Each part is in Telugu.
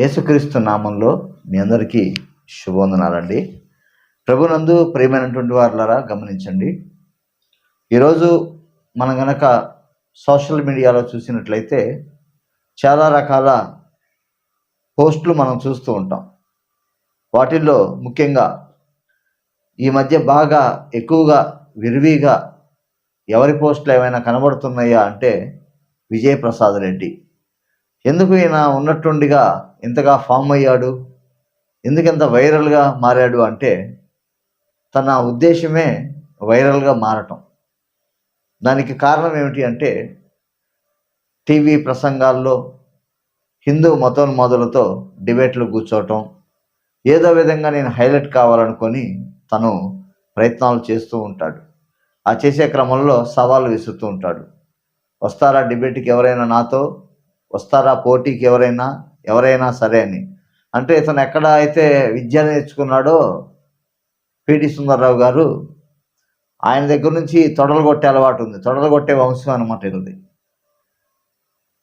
యేసుక్రీస్తు నామంలో మీ అందరికీ శుభవందనాలండి. ప్రభునందు ప్రేమైనటువంటి వారులారా గమనించండి. ఈరోజు మనం గనక సోషల్ మీడియాలో చూసినట్లయితే చాలా రకాల పోస్టులు మనం చూస్తూ ఉంటాం. వాటిల్లో ముఖ్యంగా ఈ మధ్య బాగా ఎక్కువగా విరివిగా ఎవరి పోస్టులు ఏమైనా కనబడుతున్నాయా అంటే విజయప్రసాద్ రెడ్డి. ఎందుకు ఈయన ఉన్నట్టుండిగా ఇంతగా ఫామ్ అయ్యాడు? ఎందుకు ఇంత వైరల్గా మారాడు అంటే తన ఉద్దేశమే వైరల్గా మారటం. దానికి కారణం ఏమిటి అంటే టీవీ ప్రసంగాల్లో హిందూ మతోన్మాదులతో డిబేట్లు కూర్చోవటం. ఏదో విధంగా నేను హైలైట్ కావాలనుకొని తను ప్రయత్నాలు చేస్తూ ఉంటాడు. ఆ చేసే క్రమంలో సవాళ్ళు విసురుతూ ఉంటాడు. వస్తారా డిబేట్కి ఎవరైనా నాతో? వస్తారా పోటీకి ఎవరైనా? ఎవరైనా సరే అని. అంటే ఇతను ఎక్కడ అయితే విద్య నేర్చుకున్నాడో పిటి సుందర్రావు గారు ఆయన దగ్గర నుంచి తొడలు కొట్టే అలవాటు ఉంది. తొడలు కొట్టే వంశం అనమాట ఇది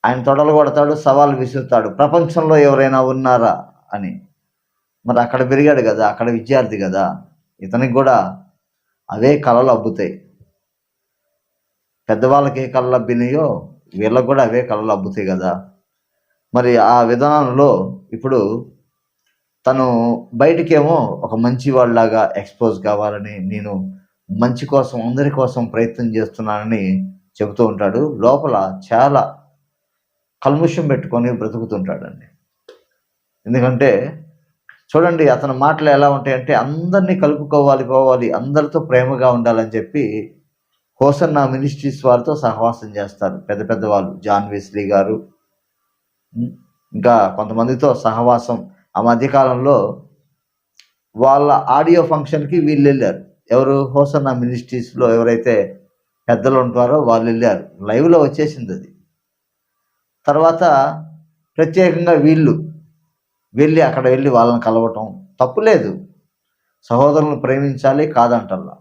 ఆయన తొడలు కొడతాడు సవాల్ విసురుతాడు. ప్రపంచంలో ఎవరైనా ఉన్నారా అని. మరి అక్కడ పెరిగాడు కదా అక్కడ విద్యార్థి కదా. ఇతనికి కూడా అవే కళలు అబ్బుతాయి. పెద్దవాళ్ళకి ఏ కళలు అబ్బినాయో వీళ్ళకు కూడా అవే కళలు అబ్బుతాయి కదా. మరి ఆ విధానంలో ఇప్పుడు తను బయటికేమో ఒక మంచి వాళ్ళలాగా ఎక్స్పోజ్ కావాలని నేను మంచి కోసం అందరి కోసం ప్రయత్నం చేస్తున్నానని చెబుతూ ఉంటాడు. లోపల చాలా కల్ముషం పెట్టుకొని బ్రతుకుతుంటాడండి. ఎందుకంటే చూడండి అతని మాటలు ఎలా ఉంటాయంటే అందరినీ కలుపుకోవాలి పోవాలి అందరితో ప్రేమగా ఉండాలని చెప్పి హోసన్న మినిస్ట్రీస్ వారితో సహవాసం చేస్తారు. పెద్ద పెద్ద వాళ్ళు జాన్ వెస్లీ గారు. ఇంకా కొంతమందితో సహవాసం. ఆ మధ్యకాలంలో వాళ్ళ ఆడియో ఫంక్షన్కి వీళ్ళు వెళ్ళారు. ఎవరు? హోసన్న మినిస్ట్రీస్లో ఎవరైతే పెద్దలు ఉంటారో వాళ్ళు వెళ్ళారు. లైవ్లో వచ్చేసింది అది. తర్వాత ప్రత్యేకంగా వీళ్ళు వెళ్ళి అక్కడ వెళ్ళి వాళ్ళని కలవటం తప్పులేదు సహోదరులను ప్రేమించాలి కాదంటల్లా.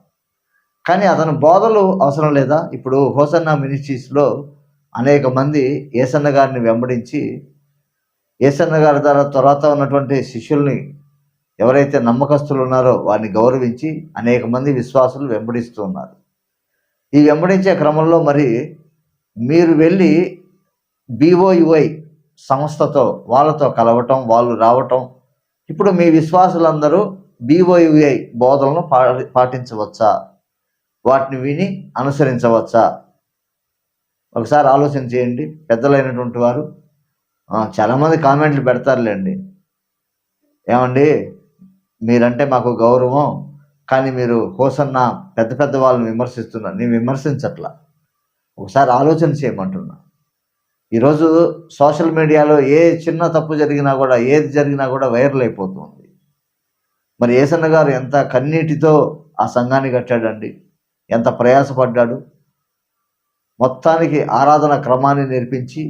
కానీ అతని బోధలు అవసరం లేదా? ఇప్పుడు హోసన్న మినిస్ట్రీస్లో అనేక మంది ఏసన్న గారిని వెంబడించి ఏసన్న గారి ద్వారా తర్వాత ఉన్నటువంటి శిష్యుల్ని ఎవరైతే నమ్మకస్తులు ఉన్నారో వారిని గౌరవించి అనేక మంది విశ్వాసులు వెంబడిస్తూ ఉన్నారు. ఈ వెంబడించే క్రమంలో మరి మీరు వెళ్ళి బీఓయుఐ సంస్థతో వాళ్ళతో కలవటం వాళ్ళు రావటం ఇప్పుడు మీ విశ్వాసులందరూ బీఓయుఐ బోధనలను పాటించవచ్చా? వాటిని విని అనుసరించవచ్చా? ఒకసారి ఆలోచన చేయండి. పెద్దలైనటువంటి వారు చాలామంది కామెంట్లు పెడతారులేండి. ఏమండి? మీరంటే మాకు గౌరవం కానీ మీరు హోసన్న పెద్ద పెద్ద వాళ్ళని విమర్శిస్తున్నారు. నేను విమర్శించట్లా. ఒకసారి ఆలోచన చేయమంటున్నా. ఈరోజు సోషల్ మీడియాలో ఏ చిన్న తప్పు జరిగినా కూడా ఏది జరిగినా కూడా వైరల్ అయిపోతుంది. మరి ఏసన్న గారు ఎంత కన్నీటితో ఆ సంఘాన్ని కట్టాడండి? ఎంత ప్రయాసపడ్డాడు. మొత్తానికి ఆరాధన క్రమాన్ని నేర్పించి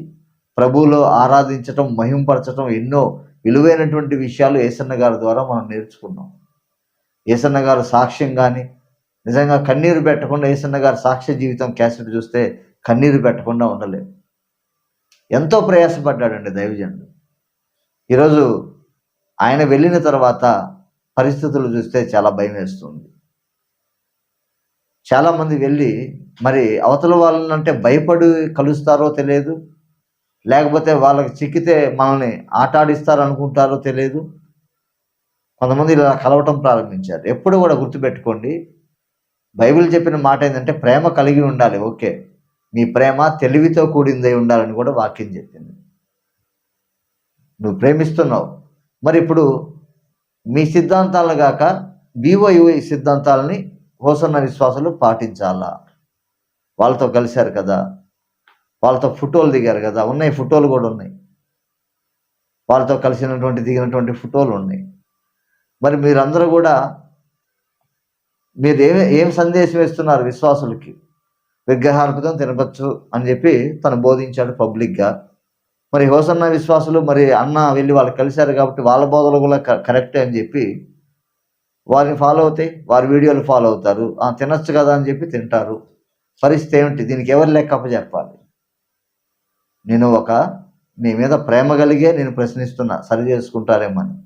ప్రభువులో ఆరాధించటం మహింపరచటం ఎన్నో విలువైనటువంటి విషయాలు ఏసన్న గారి ద్వారా మనం నేర్చుకున్నాం. ఏసన్న గారు సాక్ష్యం కానీ నిజంగా కన్నీరు పెట్టకుండా ఏసన్న గారి సాక్ష్య జీవితం క్యాసెట్ చూస్తే కన్నీరు పెట్టకుండా ఉండలేము ఎంతో ప్రయాసపడ్డాడండి దైవజనుడు. ఈరోజు ఆయన వెళ్ళిన తర్వాత పరిస్థితులు చూస్తే చాలా భయం వేస్తుంది చాలామంది వెళ్ళి మరి అవతల వాళ్ళని అంటే భయపడి కలుస్తారో తెలియదు. లేకపోతే వాళ్ళకి చిక్కితే మనల్ని ఆటాడిస్తారు అనుకుంటారో తెలియదు. కొంతమంది ఇలా కలవటం ప్రారంభించారు. ఎప్పుడు కూడా గుర్తుపెట్టుకోండి బైబిల్ చెప్పిన మాట ఏంటంటే ప్రేమ కలిగి ఉండాలి. ఓకే మీ ప్రేమ తెలివితో కూడిందై ఉండాలని కూడా వాక్యం చెప్పింది. నువ్వు ప్రేమిస్తున్నావు. మరి ఇప్పుడు మీ సిద్ధాంతాలను కాక బీఓయుఐ సిద్ధాంతాలని హోసన్న విశ్వాసులు పాటించాలా? వాళ్ళతో కలిశారు కదా. వాళ్ళతో ఫోటోలు దిగారు కదా. ఉన్నాయి ఫోటోలు కూడా ఉన్నాయి. వాళ్ళతో కలిసినటువంటి దిగినటువంటి ఫోటోలు ఉన్నాయి. మరి మీరందరూ కూడా మీరు ఏమి ఏం సందేశం ఇస్తున్నారు విశ్వాసులకి? విగ్రహార్పితం తినవచ్చు అని చెప్పి తను బోధించాడు పబ్లిక్గా. మరి హోసన్న విశ్వాసులు మరి అన్న వెళ్ళి వాళ్ళు కలిశారు కాబట్టి వాళ్ళ బోధలు కూడా క- కరెక్టే అని చెప్పి వారిని ఫాలో అవుతాయి వారి వీడియోలు ఫాలో అవుతారు. ఆ, తినొచ్చు కదా అని చెప్పి తింటారు. పరిస్థితి ఏమిటి? దీనికి ఎవరు లెక్క చెప్పాలి? నేను ఒక మీ మీద ప్రేమ కలిగే నేను ప్రశ్నిస్తున్నా. సరి చేసుకుంటారేమని.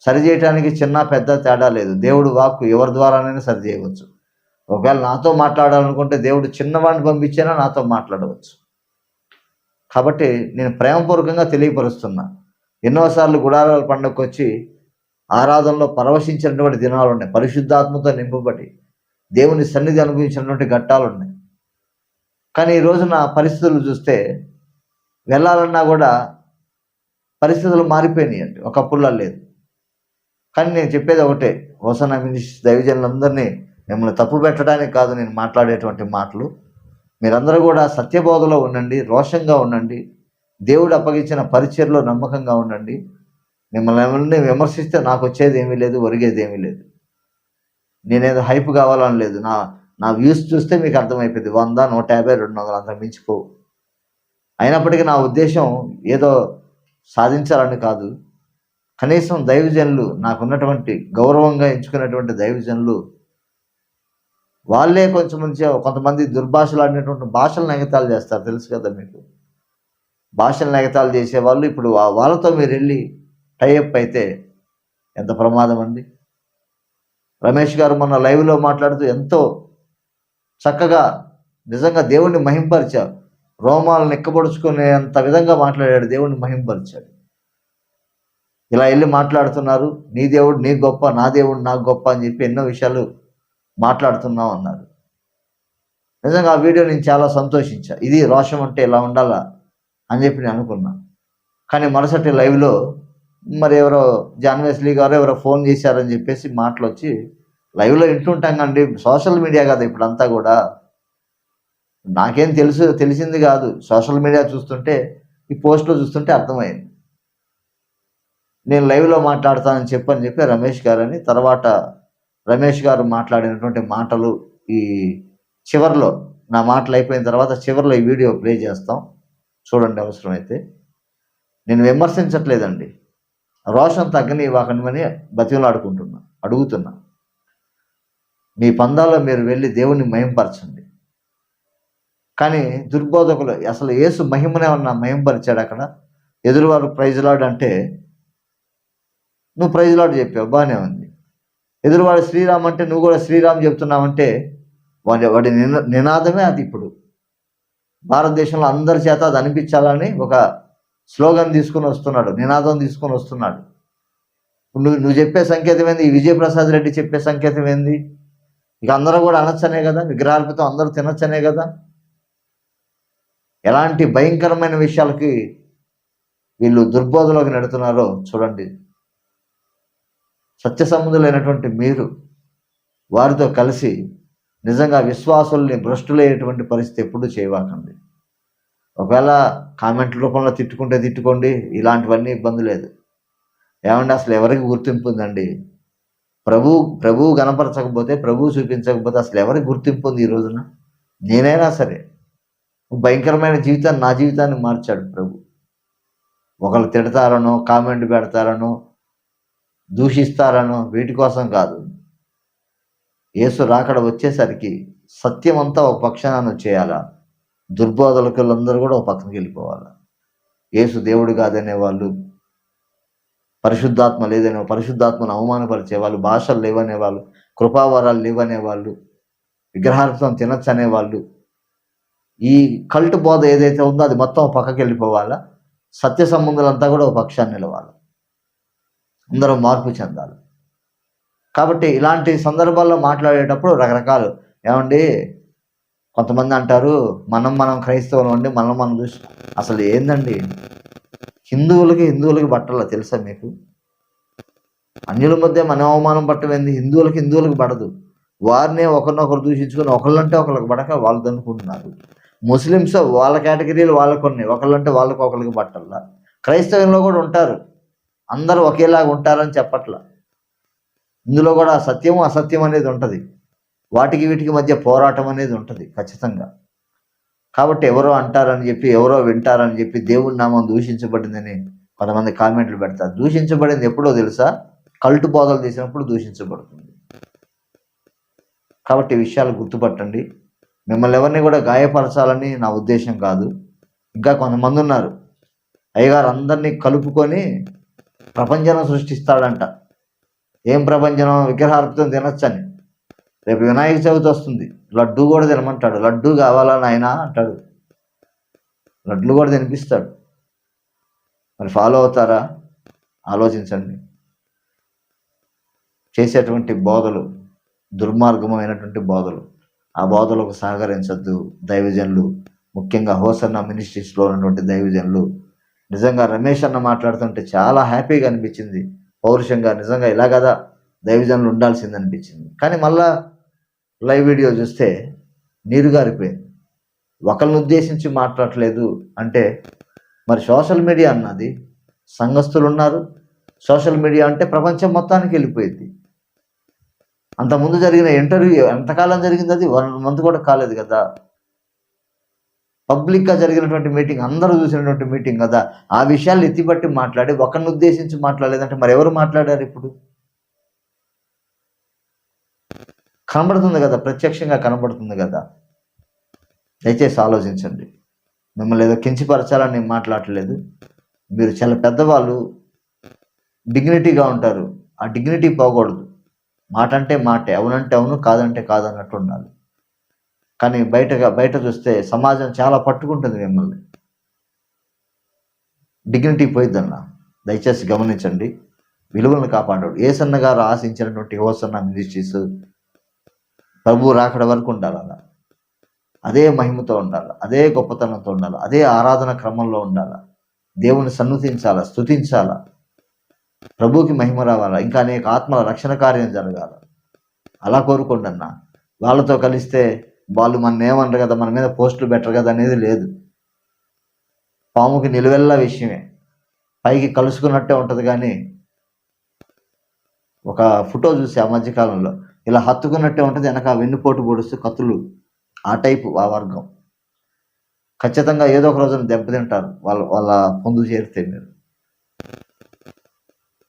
సరి చేయటానికి చిన్న పెద్ద తేడా లేదు. దేవుడు వాక్కు ఎవరి ద్వారానైనా సరి చేయవచ్చు. ఒకవేళ నాతో మాట్లాడాలనుకుంటే దేవుడు చిన్నవాడిని పంపించినా నాతో మాట్లాడవచ్చు. కాబట్టి నేను ప్రేమపూర్వకంగా తెలియపరుస్తున్నా. ఎన్నోసార్లు గుడారాల పండుగకు వచ్చి ఆరాధనలో పరవశించినటువంటి దినాలు ఉన్నాయి. పరిశుద్ధాత్మతో నింపబడి దేవుని సన్నిధి అనుభవించినటువంటి ఘట్టాలు ఉన్నాయి. కానీ ఈ రోజున పరిస్థితులు చూస్తే వెళ్ళాలన్నా కూడా పరిస్థితులు మారిపోయినాయి అండి. ఒకప్పుడులా లేదు. కానీ నేను చెప్పేది ఒకటే హోసన మినిస్ట్రీ దైవజనులందరినీ మిమ్మల్ని తప్పు పెట్టడానికి కాదు నేను మాట్లాడేటువంటి మాటలు. మీరందరూ కూడా సత్యబోధలో ఉండండి రోషంగా ఉండండి. దేవుడు అప్పగించిన పరిచయలో నమ్మకంగా ఉండండి. మిమ్మల్ని ఎవరిని విమర్శిస్తే నాకు వచ్చేది ఏమీ లేదు ఒరిగేది ఏమీ లేదు. నేనేదో హైప్ కావాలని లేదు. నా నా వ్యూస్ చూస్తే మీకు అర్థమైపోయింది. వంద నూట యాభై రెండు వందలు అంత మించిపోవు. అయినప్పటికీ నా ఉద్దేశం ఏదో సాధించాలని కాదు. కనీసం దైవజనులు నాకున్నటువంటి గౌరవంగా ఎంచుకున్నటువంటి దైవజనులు వాళ్ళే కొంచెం మంచి కొంతమంది దుర్భాషలు ఆడినటువంటి భాషలు నెగతాలు చేస్తారు. తెలుసు కదా మీకు? భాషలు నెగతాలు చేసేవాళ్ళు ఇప్పుడు వాళ్ళతో మీరు వెళ్ళి టైఅప్ అయితే ఎంత ప్రమాదం అండి? రమేష్ గారు మొన్న లైవ్లో మాట్లాడుతూ ఎంతో చక్కగా నిజంగా దేవుణ్ణి మహింపరిచారు. రోమాలను ఎక్కబడుచుకునేంత విధంగా మాట్లాడాడు దేవుణ్ణి మహింపరిచాడు. ఇలా వెళ్ళి మాట్లాడుతున్నారు నీ దేవుడు నీ గొప్ప నా దేవుడు నాకు గొప్ప అని చెప్పి ఎన్నో విషయాలు మాట్లాడుతున్నాం అన్నారు. నిజంగా ఆ వీడియో నేను చాలా సంతోషించా. ఇది రోషం అంటే ఇలా ఉండాలా అని చెప్పి నేను అనుకున్నా. కానీ మరుసటి లైవ్లో మరి ఎవరో జాన్వేస్లీ గారు ఎవరో ఫోన్ చేశారని చెప్పేసి మాటలు వచ్చి లైవ్లో వింటుంటాం కండి. సోషల్ మీడియా కదా ఇప్పుడంతా కూడా. నాకేం తెలుసు తెలిసింది కాదు. సోషల్ మీడియా చూస్తుంటే ఈ పోస్ట్లో చూస్తుంటే అర్థమైంది. నేను లైవ్లో మాట్లాడతానని చెప్పని చెప్పి రమేష్ గారని తర్వాత రమేష్ గారు మాట్లాడినటువంటి మాటలు ఈ చివర్లో నా మాటలు అయిపోయిన తర్వాత చివర్లో ఈ వీడియో ప్లే చేస్తాం. చూడండి అవసరమైతే. నేను విమర్శించట్లేదండి. రోషన్ తగ్గని వాకనివని బతిమలాడుకుంటున్నా అడుగుతున్నా. మీ పందాల్లో మీరు వెళ్ళి దేవుణ్ణి మహింపరచండి. కానీ దుర్బోధకులు అసలు ఏసు మహిమనే ఉన్న మహింపరిచాడు అక్కడ? ఎదురువారు ప్రైజ్లాడు అంటే నువ్వు ప్రైజ్లాడు చెప్పావు బాగానే ఉంది. ఎదురువాడు శ్రీరామ్ అంటే నువ్వు కూడా శ్రీరామ్ చెప్తున్నావంటే వాడి వాడి నిన నినాదమే అది ఇప్పుడు. భారతదేశంలో అందరి చేత అది అనిపించాలని ఒక స్లోగన్ తీసుకుని వస్తున్నాడు నినాదం తీసుకొని వస్తున్నాడు. నువ్వు నువ్వు చెప్పే సంకేతం ఏంది? విజయప్రసాద్ రెడ్డి చెప్పే సంకేతం ఏంది? ఇక అందరూ కూడా అనొచ్చనే కదా? విగ్రహాలతో అందరూ తినొచ్చనే కదా? ఎలాంటి భయంకరమైన విషయాలకి వీళ్ళు దుర్బోధలోకి నెడుతున్నారో చూడండి. సత్యసంబంధులైనటువంటి మీరు వారితో కలిసి నిజంగా విశ్వాసుల్ని భ్రష్టులయ్యేటువంటి పరిస్థితి ఎప్పుడూ చేయవాకండి ఒకవేళ కామెంట్ రూపంలో తిట్టుకుంటే తిట్టుకోండి ఇలాంటివన్నీ ఇబ్బంది లేదు. ఏమంటే అసలు ఎవరికి గుర్తింపు ఉందండి? ప్రభు ప్రభువు గణపరచకపోతే ప్రభువు చూపించకపోతే అసలు ఎవరికి గుర్తింపు ఉంది ఈ రోజున? నేనైనా సరే. భయంకరమైన జీవితాన్ని నా జీవితాన్ని మార్చాడు ప్రభు. ఒకళ్ళు తిడతారనో కామెంట్ పెడతారనో దూషిస్తారనో వీటి కోసం కాదు. యేసు రాకడ వచ్చేసరికి సత్యమంతా ఒక పక్షాన చేయాలా? దుర్బోధలకులందరూ కూడా ఒక పక్కనకి వెళ్ళిపోవాలి. యేసు దేవుడు కాదనే వాళ్ళు పరిశుద్ధాత్మ లేదనే పరిశుద్ధాత్మను అవమానపరిచే వాళ్ళు భాషలు లేవనే వాళ్ళు కృపావరాలు లేవనే వాళ్ళు విగ్రహార్థం తినచ్చు అనేవాళ్ళు ఈ కల్ట్ బోధ ఏదైతే ఉందో అది మొత్తం పక్కకి వెళ్ళిపోవాలా? సత్య సంబంధాలంతా కూడా ఒక పక్షాన్ని నిలవాలి. అందరూ మార్పు చెందాలి. కాబట్టి ఇలాంటి సందర్భాల్లో మాట్లాడేటప్పుడు రకరకాలు. ఏమండి? కొంతమంది అంటారు మనం మనం క్రైస్తవులు అండి మనం మనం చూసి అసలు ఏందండి? హిందువులకి హిందువులకి బట్టల తెలుసా మీకు? అన్యుల మధ్య మన అవమానం పట్టమైంది హిందువులకి హిందువులకు పడదు. వారినే ఒకరినొకరు దూషించుకొని ఒకళ్ళంటే ఒకరికి పడక వాళ్ళు దనుకుంటున్నారు ముస్లిమ్స్ వాళ్ళ కేటగిరీలు వాళ్ళకు ఉన్నాయి. ఒకళ్ళంటే వాళ్ళకి ఒకరికి పట్టల్లా. క్రైస్తవంలో కూడా ఉంటారు. అందరూ ఒకేలాగా ఉంటారని చెప్పట్లా. ఇందులో కూడా సత్యము అసత్యం అనేది ఉంటుంది. వాటికి వీటికి మధ్య పోరాటం అనేది ఉంటుంది ఖచ్చితంగా. కాబట్టి ఎవరో అంటారని చెప్పి ఎవరో వింటారని చెప్పి దేవుడి నామం దూషించబడిందని కొంతమంది కామెంట్లు పెడతారు. దూషించబడింది ఎప్పుడో తెలుసా? కల్టు బోధలు తీసినప్పుడు దూషించబడుతుంది. కాబట్టి విషయాలు గుర్తుపట్టండి. మిమ్మల్ని ఎవరిని కూడా గాయపరచాలని నా ఉద్దేశం కాదు. ఇంకా కొంతమంది ఉన్నారు. అయ్యగారు అందరినీ కలుపుకొని ప్రపంచం సృష్టిస్తాడంట. ఏం ప్రపంచం? విగ్రహార్థం తినొచ్చని. రేపు వినాయక చవితి వస్తుంది. లడ్డు కూడా తినమంటాడు. లడ్డు కావాలా నాయన అంటాడు. లడ్లు కూడా తినిపిస్తాడు. మరి ఫాలో అవుతారా? ఆలోచించండి. చేసేటువంటి బోధలు దుర్మార్గమైనటువంటి బోధలు ఆ బోధలకు సహకరించద్దు. దైవజనులు ముఖ్యంగా హోసన్న మినిస్ట్రీస్లో ఉన్నటువంటి దైవజనులు. నిజంగా రమేష్ అన్న మాట్లాడుతుంటే చాలా హ్యాపీగా అనిపించింది. పౌరుషంగా నిజంగా ఇలా కదా దైవజనులు ఉండాల్సింది అనిపించింది కానీ మళ్ళా లైవ్ వీడియో చూస్తే నీరు గారిపోయింది. ఒకరిని ఉద్దేశించి మాట్లాడలేదు అంటే మరి సోషల్ మీడియా అన్నది సంఘస్థులు ఉన్నారు సోషల్ మీడియా అంటే ప్రపంచం మొత్తానికి వెళ్ళిపోయింది. అంతకుముందు జరిగిన ఇంటర్వ్యూ ఎంతకాలం జరిగింది అది? వన్ మంత్ కూడా కాలేదు కదా. పబ్లిక్గా జరిగినటువంటి మీటింగ్ అందరూ చూసినటువంటి మీటింగ్ కదా. ఆ విషయాలు ఎత్తిపట్టి మాట్లాడి ఒకరిని ఉద్దేశించి మాట్లాడలేదంటే మరి ఎవరు మాట్లాడారు ఇప్పుడు? కనబడుతుంది కదా ప్రత్యక్షంగా కనబడుతుంది కదా. దయచేసి ఆలోచించండి. మిమ్మల్ని ఏదో కించిపరచాలని నేను మాట్లాడలేదు. మీరు చాలా పెద్దవాళ్ళు డిగ్నిటీగా ఉంటారు. ఆ డిగ్నిటీ పోకూడదు. మాట అంటే మాటే అవునంటే అవును కాదంటే కాదన్నట్టు ఉండాలి. కానీ బయటగా బయట చూస్తే సమాజం చాలా పట్టుకుంటుంది మిమ్మల్ని. డిగ్నిటీ పోయిద్దన్నా దయచేసి గమనించండి. విలువలను కాపాడాడు ఏసన్న గారు ఆశించినటువంటి హోసన్న మినిస్ట్రీస్ ప్రభు రాకడ వరకు ఉండాలి అలా అదే మహిమతో ఉండాలి అదే గొప్పతనంతో ఉండాలి అదే ఆరాధన క్రమంలో ఉండాలి దేవుని సన్నుతించాలా స్తుతించాలా. ప్రభుకి మహిమ రావాలా ఇంకా అనేక ఆత్మల రక్షణ కార్యం జరగాల. అలా కోరుకోండి అన్న వాళ్ళతో కలిస్తే వాళ్ళు మన ఏమనరు కదా మన మీద పోస్టులు బెటర్ కదా అనేది లేదు. పాముకి నిలువెల్లా విషయమే. పైకి కలుసుకున్నట్టే ఉంటుంది కానీ ఒక ఫోటో చూసి ఆ మధ్యకాలంలో. ఇలా హత్తుకున్నట్టే ఉంటుంది వెనక వెన్నుపోటు పొడుస్తూ కత్తులు ఆ టైపు ఆ వర్గం. ఖచ్చితంగా ఏదో ఒక రోజున దెబ్బతింటారు వాళ్ళ వాళ్ళ పొందు చేరితే మీరు.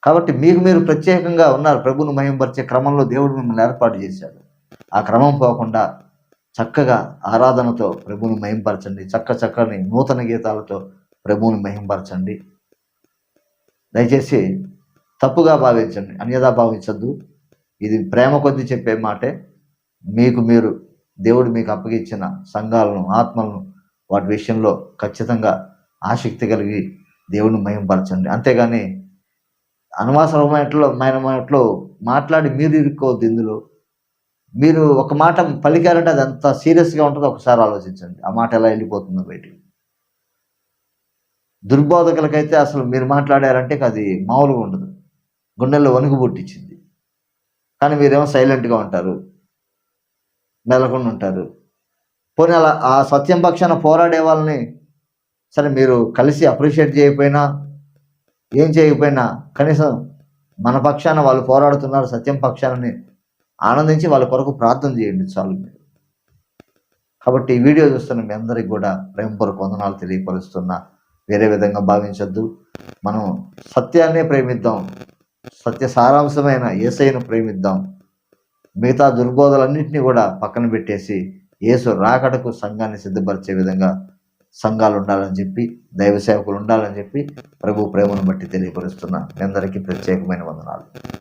కాబట్టి మీకు మీరు ప్రత్యేకంగా ఉన్నారు ప్రభుని మహింపరిచే క్రమంలో దేవుడు మిమ్మల్ని ఏర్పాటు చేశాడు. ఆ క్రమం పోకుండా చక్కగా ఆరాధనతో ప్రభుని మహింపరచండి చక్క చక్కని నూతన గీతాలతో ప్రభువుని మహింపరచండి. దయచేసి తప్పుగా భావించండి అన్యదా భావించద్దు. ఇది ప్రేమ కొద్ది చెప్పే మాటే మీకు మీరు దేవుడు మీకు అప్పగించిన సంఘాలను ఆత్మలను వాటి విషయంలో ఖచ్చితంగా ఆసక్తి కలిగి దేవుని మయంపరచండి అంతేగాని అనవసరమైనట్లో మైనమైనట్లో మాట్లాడి మీరు ఇరుక్కోవద్దు ఇందులో. మీరు ఒక మాట పలికారంటే అది ఎంత సీరియస్గా ఉంటుందో ఒకసారి ఆలోచించండి. ఆ మాట ఎలా వెళ్ళిపోతుందో బయటికి. దుర్బోధకులకైతే అసలు మీరు మాట్లాడారంటే అది మామూలుగా ఉండదు. గుండెల్లో వణుకు పుట్టించింది. కానీ మీరేమో సైలెంట్గా ఉంటారు. నెలకొని ఉంటారు పోనీ అలా ఆ సత్యం పక్షాన పోరాడే వాళ్ళని సరే మీరు కలిసి అప్రిషియేట్ చేయకపోయినా ఏం చేయకపోయినా కనీసం మన పక్షాన వాళ్ళు పోరాడుతున్నారు సత్యం పక్షానని ఆనందించి వాళ్ళ కొరకు ప్రార్థన చేయండి చాలు మీరు. కాబట్టి ఈ వీడియో చూస్తున్న మీ అందరికి కూడా ప్రేమపూర్వక వందనాలు తెలియపరుస్తున్నా. వేరే విధంగా భావించొద్దు. మనం సత్యాన్నే ప్రేమిద్దాం. సత్య సారాంశమైన ఏసైను ప్రేమిద్దాం. మిగతా దుర్బోధలన్నింటినీ కూడా పక్కన పెట్టేసి యేసు రాకడకు సంఘాన్ని సిద్ధపరిచే విధంగా సంఘాలు ఉండాలని చెప్పి దైవ సేవకులు ఉండాలని చెప్పి ప్రభు ప్రేమను బట్టి తెలియపరుస్తున్న. మీ అందరికీ ప్రత్యేకమైన వందనాలు.